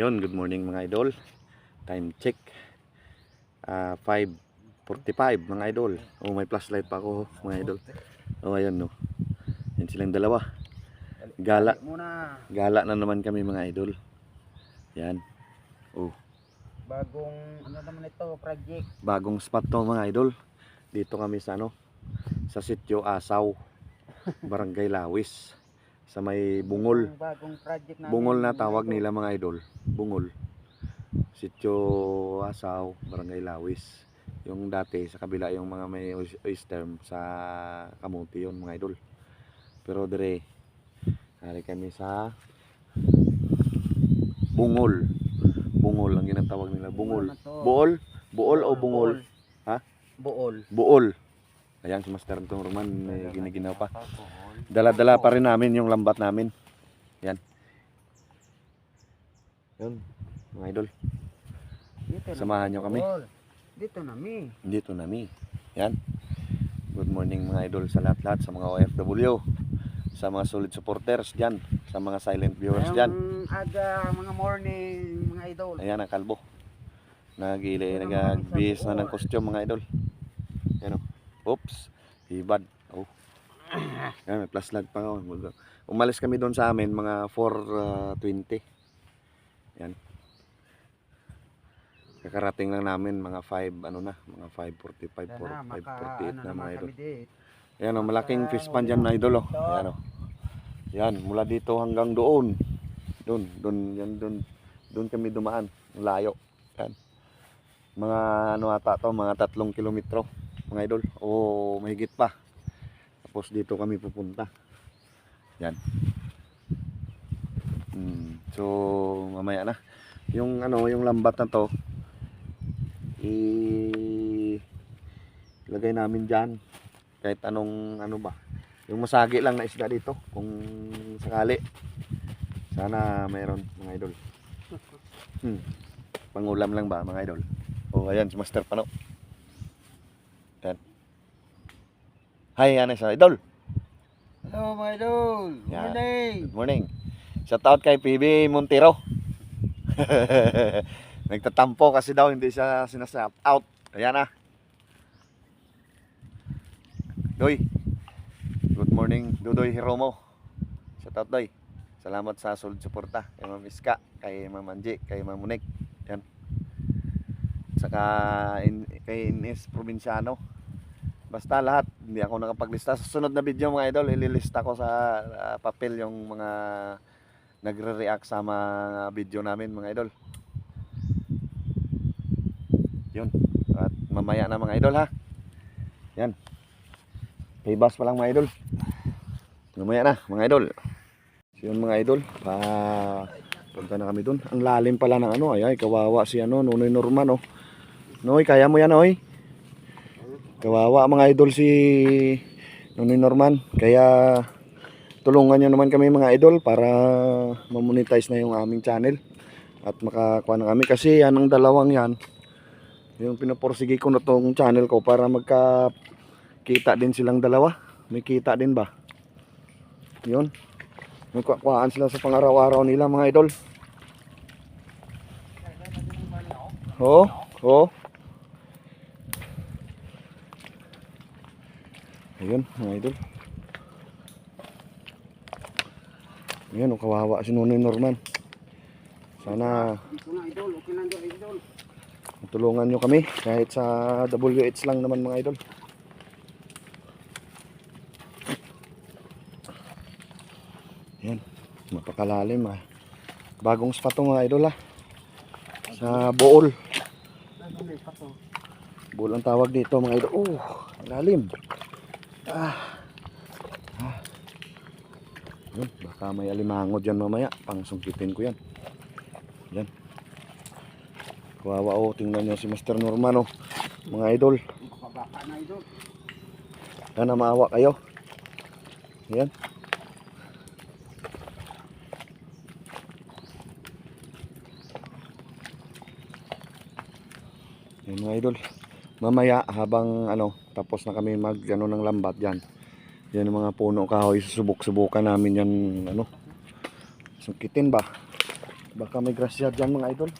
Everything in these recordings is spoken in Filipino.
Yun, good morning mga idol. Time check. Ah, 5.45 mga idol. Oh, may flashlight pa ako mga idol. Oh, ayan no. Yan silang dalawa. Gala. Gala na naman kami mga idol. Yan. Oh, bagong ano naman ito, project. bagong spot to mga idol. Dito kami sa ano, sa sitio Asaw, Barangay Lawis, sa may Bungol. Bagong project namin. Bungol na tawag nila mga idol. Bungol. Sitio Asaw, Barangay Lawis. Yung dati sa kabila yung mga may oys- oyster sa Kamuti yon mga idol. Pero dire hari kami sa Bungol. Bungol ang ginatawag nila. Bungol. Buol? Buol o bungol? Ha? Buol. Buol. Ayan si Master Antong Roman may giniginaw pa. Dala-dala pa rin namin yung lambat namin. Yan. Yun, mga idol. Dito na. Samahan nyo kami. Dito na mi. Dito nami. Yan. Good morning mga idol sa lahat-lahat, sa mga OFW, sa mga solid supporters dyan, sa mga silent viewers dyan. Ngayong aga, mga morning, mga idol. Ayan ang kalbo. Nagili, nag-bihis na ng costume mga idol. Yan o. Oops. Hibad. Oh. Yan, may plus lag pa ako. Umalis kami doon sa amin mga 4.20. Yan. Kakarating lang namin mga 5 ano na, mga 5.45, Sana, 4, maka, 5.48 ano na naman mga idol. Ayan o, malaking fish pan dyan na idol o. Ito. Ayan o. Yan, mula dito hanggang doon. Doon, doon, yan doon. Doon kami dumaan. Layo. Yan. Mga ano ata to, mga tatlong kilometro. Mga idol. O mahigit pa. Tapos dito kami pupunta. Yan. Hmm, so mamaya na. Yung ano, yung lambat na to, i lagay namin diyan kahit anong ano ba yung masagi lang na isda dito kung sakali sana mayroon mga idol hmm. pangulam lang ba mga idol oh ayan si Master Pano yan hi ano sa idol Hello mga idol. Yan. Morning. good morning shout out kay PB Montero. Nagtatampo kasi daw hindi siya sinashout out. Ayan na. Doy. Good morning Dudoy Hiromo. Shout out Doy. Salamat sa solid suporta kay Ma'am Iska kay Ma'am Angie kay Ma'am Munik yan saka in, kay Ines Provinciano. Basta lahat hindi ako nakapaglista. Sa sunod na video mga idol ililista ko sa ah, papel yung mga nagre-react sa mga video namin mga idol. Yun. At mamaya na mga idol ha? Yan. Kay bus pa lang mga idol. Mamaya na mga idol. So yun mga idol pa punta na kami dun. Ang lalim pala ng ano ay, ay kawawa si ano Nonoy Norman oh. Noy kaya mo yan Noy? Kawawa mga idol si Nonoy Norman. Kaya tulungan nyo naman kami mga idol para mamonetize na yung aming channel at makakuha na kami. Kasi yan ang dalawang yan. Yung pinaporsige ko na tong channel ko para magka kita din silang dalawa. May kita din ba? Yun. Nagkakuhaan sila sa pangaraw-araw nila mga idol. Oo oo ayun mga idol Ayan, oh, kawawa si Nonoy Norman. Sana tulungan nyo kami kahit sa WH lang naman mga idol. Yan, mapakalalim ah. Bagong spot to mga idol ah. Sa Bool. Bool ang tawag dito mga idol. Oh, lalim. Ah. Yun, baka may alimango dyan mamaya. Pangsungkitin ko yan. Yan. Kawawa oh, tingnan nyo si Master Norman oh. Mga idol. Sana maawa kayo. Yan. Yan mga idol. Mamaya habang ano tapos na kami mag ano ng lambat diyan. Yan ang mga puno kahoy susubok-subukan namin yan ano. Sungkitin ba? Baka may grasya dyan mga idol.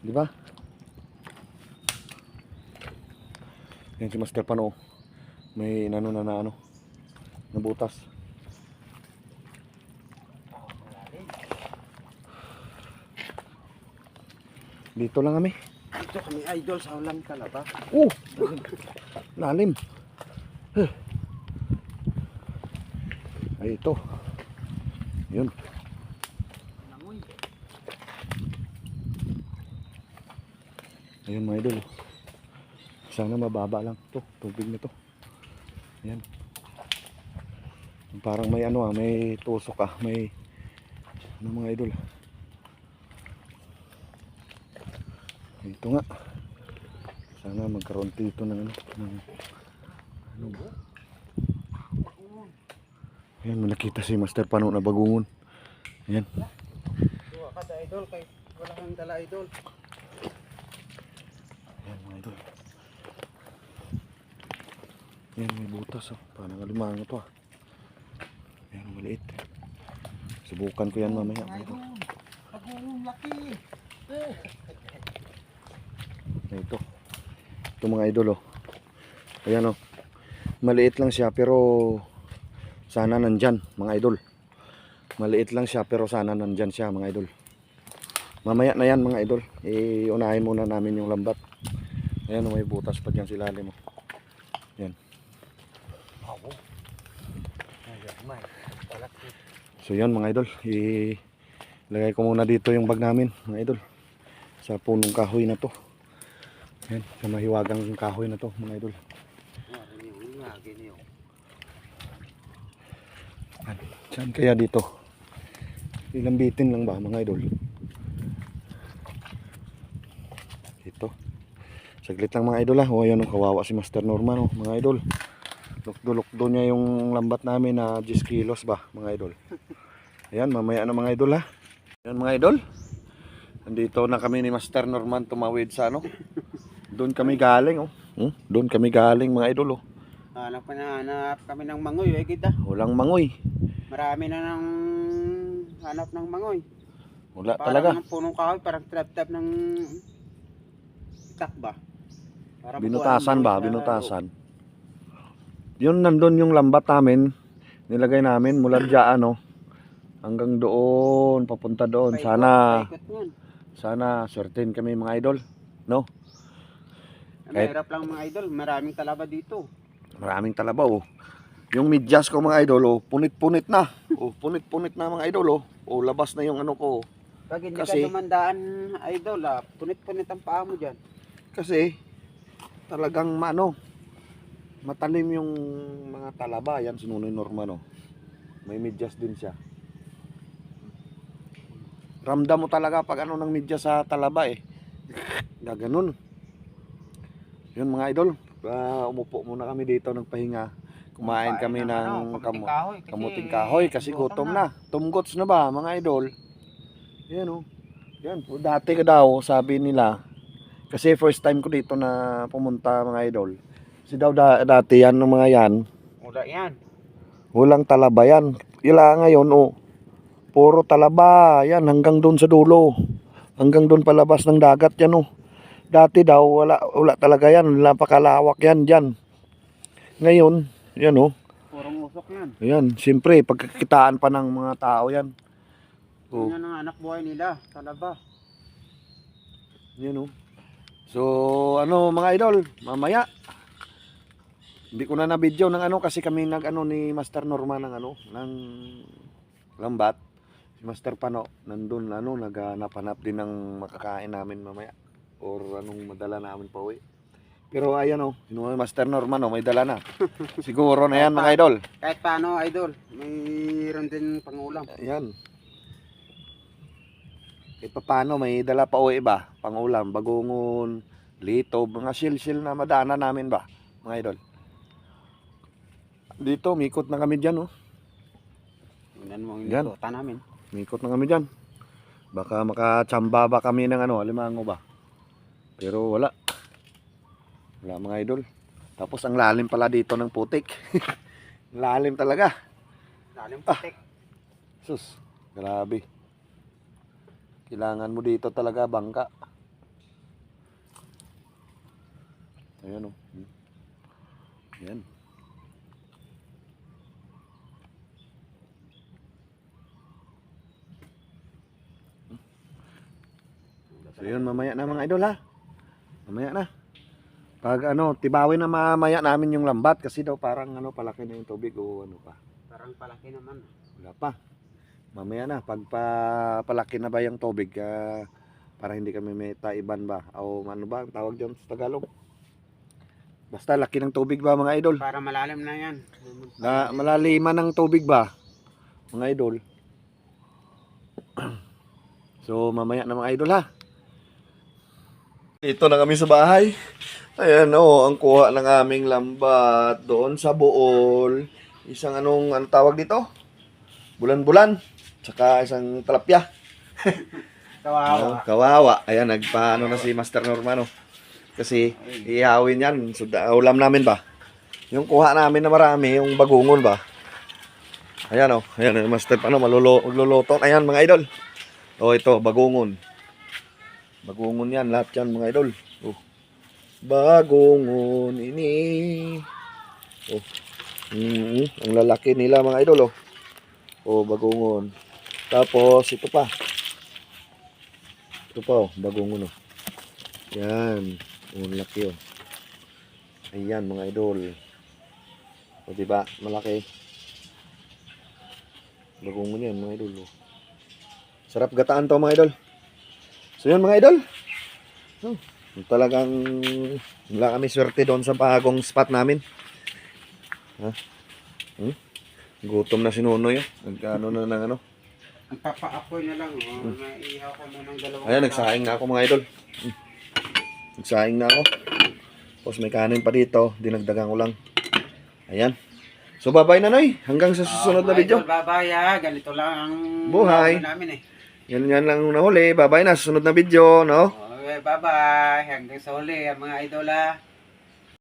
Di ba? Yan si Master Pano. May inano na na ano. Nabutas. Dito lang kami. Ito kami idol sa ulang talaba. Oh! Lalim. Huh. Ay, ito. Yun. Ayun mga idol. Sana mababa lang to, tubig na to. Ayan. Parang may ano ah, may tusok ah, may ano mga idol. Ito nga. Sana magkaroon dito ng ano, ng ano ba? Ayan, may nakita si Master Pano na bagungon. Ayan. Duwa ka sa idol kay wala kang dala idol. Ayan mga idol. Ayan may butas oh. Parang alimango to ah. Ayan maliit. Subukan ko yan mamaya idol. Pagulong laki. Ito. Ito mga idol oh. Ayan oh. Maliit lang siya pero sana nandyan mga idol. Maliit lang siya pero sana nandyan siya mga idol. Mamaya na yan mga idol. Iunahin muna namin yung lambat. Ayan oh, may butas pa dyan sila mo. Yan. So yan mga idol. Ilagay ko muna dito yung bag namin mga idol. Sa punong kahoy na to. Yan. Sa mahiwagang kahoy na to mga idol. Saan kaya dito? Ilang bitin lang ba mga idol? Ito. Saglit lang mga idol ah. O ayan oh, kawawa si Master Norman oh, mga idol. Lukdo-lukdo niya yung lambat namin na 10 kilos ba mga idol. Ayan mamaya na mga idol ha. Ayan mga idol. Nandito na kami ni Master Norman tumawid sa ano. Doon kami galing oh. Hmm? Doon kami galing mga idol oh. Hanap pa na hanap kami ng mangoy eh kita. Walang mangoy. Marami na ng hanap ng mangoy. Wala Parang talaga. ng punong kahoy, parang trap-trap ng itak ba? Para Binutasan ba? Binutasan. Yun nandun yung lambat namin. Nilagay namin mula dyan ano. Hanggang doon, papunta doon. Sana, sana certain kami mga idol. No? Kahit- Mahirap lang mga idol, maraming talaba dito. Maraming talabaw. Oh. Yung medyas ko mga idol, oh, punit-punit na. Oh, punit-punit na mga idol, oh. Oh, labas na yung ano ko. Pag hindi Kasi- ka dumandaan, idol, ah, punit-punit ang paa mo dyan. Kasi, talagang ano, matalim yung mga talaba. Yan, si Nunoy Norman, oh. May medyas din siya. Ramdam mo talaga pag ano ng medyas sa talaba, eh. Gaganon. Yun mga idol, ah, umupo muna kami dito nagpahinga. Kumain kami ng ano, kamo, kamuting kahoy. Kasi gutom na. Tumgots na ba mga idol? Yan oh. Yan po. Dati ka daw, sabi nila, kasi first time ko dito na pumunta mga idol. Kasi daw da- dati yan ng mga yan, Wala yan. walang talaba yan. Ila ngayon oh, puro talaba yan hanggang doon sa dulo. Hanggang doon palabas ng dagat yan oh. Dati daw wala wala talaga yan, napakalawak yan diyan. Ngayon, yan oh. Purong usok yan. Ayan, siyempre pagkakitaan pa ng mga tao yan. Oh. Yan ang anak buhay nila, talaba. Yan oh. So, ano mga idol, mamaya. Hindi ko na na-video ng ano kasi kami nag ano ni Master Norman ng ano, ng lambat. Si Master Pano, nandun ano, naghanap-hanap din ng makakain namin mamaya. Or anong madala namin pa uwi. Pero ayan oh, yung Master Norman oh, may dala na. Siguro na yan mga idol. Kahit paano, idol, mayroon din pangulam. Ayan. E paano, may dala pa uwi ba? Pangulam, bagungon, lito, mga shell-shell na madana namin ba? Mga idol. Dito, mikot na kami dyan, oh. Tingnan mo Yan. luta namin. Mikot na kami dyan. Baka makachamba ba kami ng ano, alimango ba? Pero wala. Wala mga idol. Tapos ang lalim pala dito ng putik. lalim talaga. Lalim putik. Sus, grabe. Kailangan mo dito talaga bangka. Ayan o. Hmm. Ayan. So yun, mamaya na mga idol ha. Mamaya na. Pag ano, tibawin na mamaya namin yung lambat kasi daw parang ano, palaki na yung tubig o ano pa. Parang palaki naman. Wala pa. Mamaya na, pag pa, palaki na ba yung tubig, ah, para hindi kami may taiban ba? O ano ba ang tawag dyan sa Tagalog? Basta laki ng tubig ba mga idol? Para malalim na yan. Na malaliman ng tubig ba? Mga idol. So mamaya na mga idol ha. Ito na kami sa bahay. Ayan oh, ang kuha ng aming lambat doon sa Bool. Isang anong ano tawag dito? Bulan-bulan. Tsaka isang talapya. Kawawa. Oh, kawawa. Ayan, nagpaano na si Master Normano. Kasi ihawin yan. So, ulam namin ba? Yung kuha namin na marami, yung bagungon ba? Ayan o. Oh. Ayan, yung Master paano malulo, magluluto. Ayan mga idol. O ito, bagungon. Bagungon yan, lahat yan mga idol. Bagungon ini. Oh. Mm, ang lalaki nila mga idol oh. Oh, bagungon. Tapos ito pa. Ito pa oh, bagungon oh. Yan. Oh, laki oh. Ayan mga idol. O diba, malaki. Bagungon yan mga idol oh. Sarap gataan to mga idol. So yun mga idol. Oh, talagang wala kami swerte doon sa bagong spot namin. Ha? Hmm? Gutom na si Nunoy. oh. Nagkano na ng ano. Ang papaapoy na lang. Oh. Naihaw ko muna ng dalawang Ayan, nagsaing na ako mga idol. Hmm. Nagsaing na ako. Tapos may kanin pa dito. Dinagdagan ko lang. Ayan. So, bye-bye na, Noy. Hanggang sa susunod na video. Bye-bye ah. Ganito lang ang Buhay. namin eh. Yan, yan lang nahuli. Bye-bye na. Susunod na video, no? Okay, bye-bye. Hanggang sa uli, ang mga idol ah.